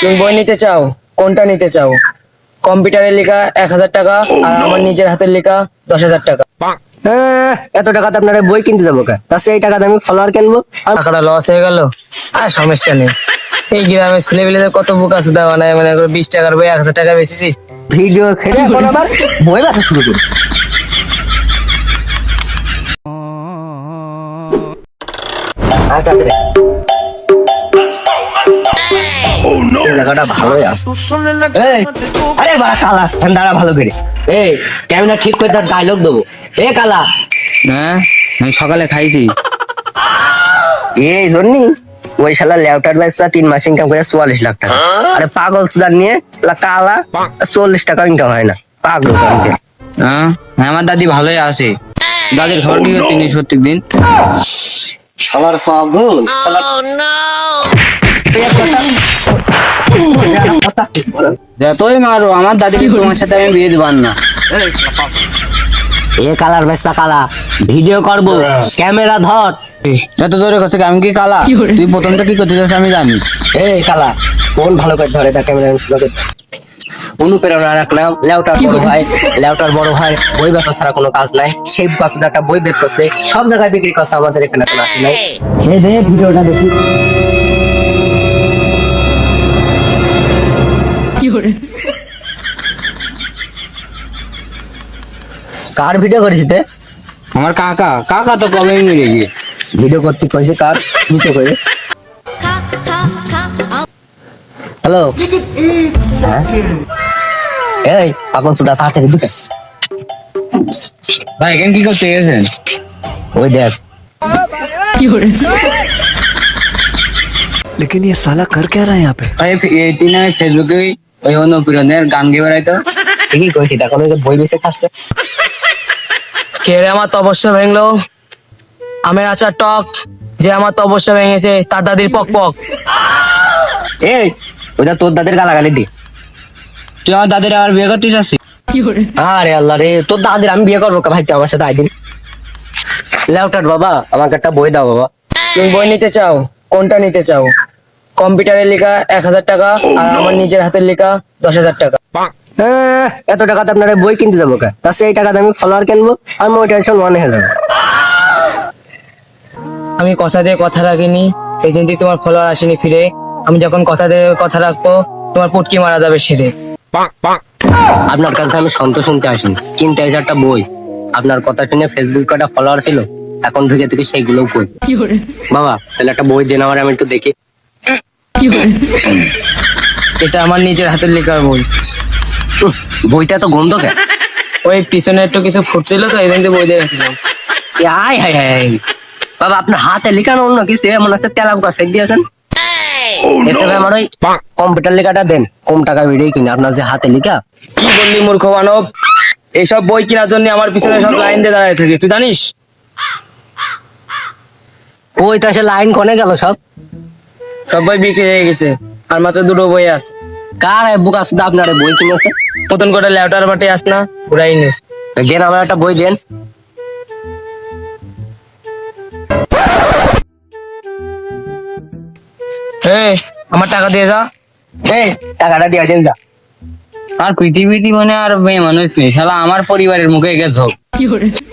তুমি বই নিতে চাও? কোনটা নিতে চাও? কম্পিউটারে লেখা এক হাজার টাকা আর আমার নিজের হাতের লেখা দশ হাজার টাকা। হ্যাঁ, এত টাকাতে আপনারা বই কিনতে যাব কে? তা সেই টাকাতে আমি ফলোয়ার কিনবো। আর টাকাটা লস হয়ে গেল। আর সমস্যা নেই। এই গ্রামের ছেলেপেলেদের কত বুক আছে দেওয়া নাই মানে বিশ টাকার বই এক হাজার টাকা বেশিছি ভিডিও খেলে এখন আবার। বই ব্যথা শুরু করি আর জায়গাটা ভালোই আছে। এই, আরে বাড়া কালা ফ্যান দাঁড়া ভালো করে। এই ক্যামেরা ঠিক করে তার ডায়লগ দেবো? এ কালা। হ্যাঁ আমি সকালে খাইছি। এই জন্যই ওই শালা ল্যাপটপ ব্যবসা তিন মাস ইনকাম করে চুয়াল্লিশ লাখ টাকা। আরে পাগল সুদার নিয়ে কালা চল্লিশ টাকা ইনকাম হয় না। পাগল কানকে হ্যাঁ আমার দাদি ভালোই আছে। দাদির খবর কি করতে নিস প্রত্যেক দিন? শালার পাগল। যতই মারো আমার দাদিকে তোমার সাথে আমি বিয়ে দেবার না। এ কালার ব্যবসা কালা। ভিডিও করব। ক্যামেরা ধর। যত জোরে করছে আমি কি কালা? তুই প্রথমটা কি করতে চাস আমি জানি। এই কালা কোন ভালো করে ধরে তা ক্যামেরা অনুপ্রেরণা রাখলাম লেউটার বড় ভাই লেউটার বড় ভাই বই বেচা ছাড়া কোনো কাজ নাই। সেই কাজটা একটা বই বের করছে। সব জায়গায় বিক্রি করছে আমাদের এখানে কোনো আসে নাই। সে ভিডিওটা দেখি কার ভিডিও করেছি তে আমার কাকা কাকা তো কবে মেরে গিয়ে ভিডিও করতে কইছে কার নিচে করে হ্যালো এই এখন সুদা তাড়াতাড়ি দিকে ভাই এখানে কি করতে গেছেন ওই দেখ लेकिन ये साला कर क्या रहा है यहाँ पे ভাই এইটি না ফেসবুকে ওই অনুপ্রেরণের গান গে বেড়াইতো ঠিকই কইছি এখন ওই যে বই বেছে খাচ্ছে। কে রে আমার তপস্যা ভেঙলো? আমের আচার টক যে আমার তপস্যা ভেঙেছে তার দাদির পক পক। এই ওইটা তোর দাদের গালাগালি দি। তুই আমার দাদির আবার বিয়ে করতে চাচ্ছিস আরে আল্লাহ রে তোর দাদির আমি বিয়ে করব ভাই? তুই আমার সাথে আইদিন লেউটার বাবা আমাকে একটা বই দাও বাবা। তুমি বই নিতে চাও? কোনটা নিতে চাও? কম্পিউটারে লেখা এক হাজার টাকা আর আমার নিজের হাতের লেখা দশ হাজার টাকা। এত টাকাতে আপনারা বই কিনতে যাব কা? তা সেই টাকাতে আমি ফলোয়ার কিনবো আর মোটিভেশন ওয়ান হয়ে যাবে। আমি কথা দিয়ে কথা রাখিনি এই জন্য তোমার ফলোয়ার আসেনি ফিরে। আমি যখন কথা দিয়ে কথা রাখব তোমার পুটকি মারা যাবে সেরে আপনার কাছে আমি সন্তোষ শুনতে আসিনি। কিনতে এসে একটা বই। আপনার কথা শুনে ফেসবুক কটা ফলোয়ার ছিল এখন থেকে থেকে সেইগুলোও কই। বাবা তাহলে একটা বই দেন আমার আমি একটু দেখি। এটা আমার নিজের হাতের লেখার বই। বইটা তো গন্ধ কে ওই পিছনে একটু কিছু ফুটছিল তো এই জন্য রাখলাম আয় হায় হায় বাবা আপনার হাতে লেখানো অন্য কিছু? মনে হচ্ছে তেলাপ গাছ দিয়েছেন এসে ভাই আমার ওই কম্পিউটার লেখাটা দেন কম টাকা বেরিয়ে কিনে। আপনার যে হাতে লেখা। কি বললি মূর্খ মানব? এইসব বই কেনার জন্য আমার পিছনে সব লাইন দিয়ে দাঁড়ায় থাকে। তুই জানিস? ওই তো এসে লাইন কনে গেল সব। সব বই বিক্রি হয়ে গেছে। আর মাত্র দুটো বই আছে। কার বুকা শুধু আপনার বই কিনেছে? প্রথম করে ল্যাপটার বাটে আস না? ঘুরাই নিস দেন আমার একটা বই দেন। আমার টাকা দিয়ে যা। এই টাকাটা দিয়ে দেন যা। আর পৃথিবীটি মানে আর মেয়ে মানুষ নেই। শালা আমার পরিবারের মুখে এগে ঝোঁক।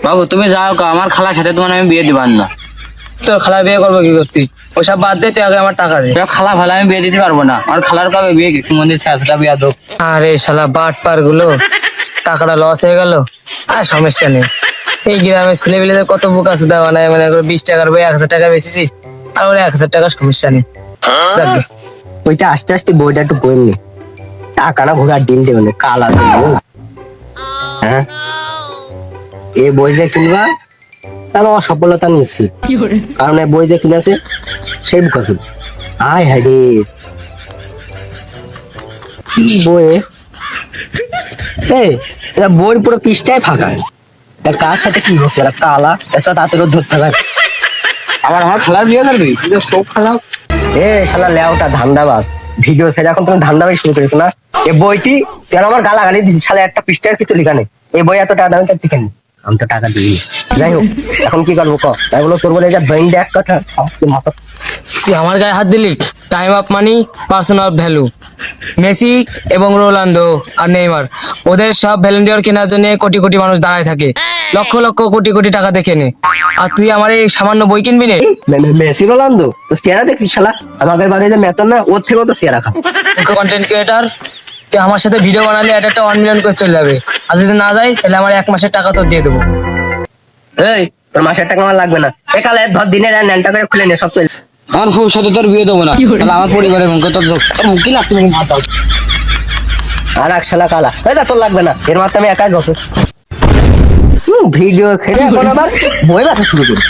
বাবু তুমি যাও আমার খালার সাথে তোমার আমি বিয়ে দিবার না। তো খালা বিয়ে করব কি করতি? ওসব বাদ দে তুই আগে আমার টাকা দে। খালা ভালা আমি বিয়ে দিতে পারব না। আর খালার কবে বিয়ে? কি মন্দির ছেঁচটা বিয়ে দোক আরে শালা বাট পারগুলো টাকাটা লস হয়ে গেল। আর সমস্যা নেই। এই গ্রামের ছেলেপেলেদের কত বুক আছে দেওয়া নাই মানে বিশ টাকার বই এক হাজার টাকা বেশিছি আর ওর এক হাজার টাকার সমস্যা নেই। যাক গে। ওইটা আস্তে আস্তে বইটা একটু বই নি। টাকাটা ঘোরার ডিম দেবে না কাল আছে বুঝলা? হ্যাঁ? এই বই যে কিনবা তার অসফলতা নিয়েছি কারণ এই বই যে কিনেছে সেই বুক আছে। আয় হায় রে। কি বই এই বই পুরো পৃষ্ঠায় ফাঁকা। এর কার সাথে কি হচ্ছে? এরা কালা, এর সাথে হাতের ধরতে হবে আবার আমার খালার বিয়ে করবি খুব খারাপ এ, শালা লেওটা ধান্দাবাজ। ভিডিও সেটা এখন তুমি ধান্দাবাজ শুরু করেছ না? এই বইটি কেন আমার গালাগালি দিচ্ছি শালা একটা পৃষ্ঠার কিছু লেখা নেই। এই বই এত টাকা দামি থেকে নেই। আমি তো টাকা দিই যাই হোক, এখন কি করব ক? তাই বলো, তোর বলে যা ব্রেন দেখ কথা। মাথা তুই আমার গায়ে হাত দিলি? Time of money personal value Messi এবং রোনালদো আর নেইমার ওদের সব ভ্যালেন্টিয়ার কেনার জন্য কোটি কোটি মানুষ দাঁড়ায় থাকে। লক্ষ লক্ষ কোটি কোটি টাকা দেখে নে। আর তুই আমার এই সামান্য বই কিনবি নে? Messi Ronaldo? তো চেহারা দেখছিস শালা? আমাদের বাড়িতে মেতন না ওর থেকেও তো চেহারা খারাপ। কন্টেন্ট ক্রিয়েটার তুই আমার সাথে ভিডিও বানালে এটা একটা ওয়ান মিলিয়ন করে চলে যাবে। আর যদি না যায় তাহলে আমার এক মাসের টাকা তো দিয়ে দেবো। এই তোর মাসের টাকা আমার লাগবে না। এ কালে ধর দিনের ন্যানটা করে খুলে নে সব চলে আমার খুব সাথে তোর বিয়ে দেবো না। তাহলে আমার পরিবারের মুখে তোর মুখই লাগতে এক শালা কালা। এই যা তোর লাগবে না। এর মাত্র আমি একাই যত ভিডিও খেলে এখন আবার বই ব্যথা শুরু করি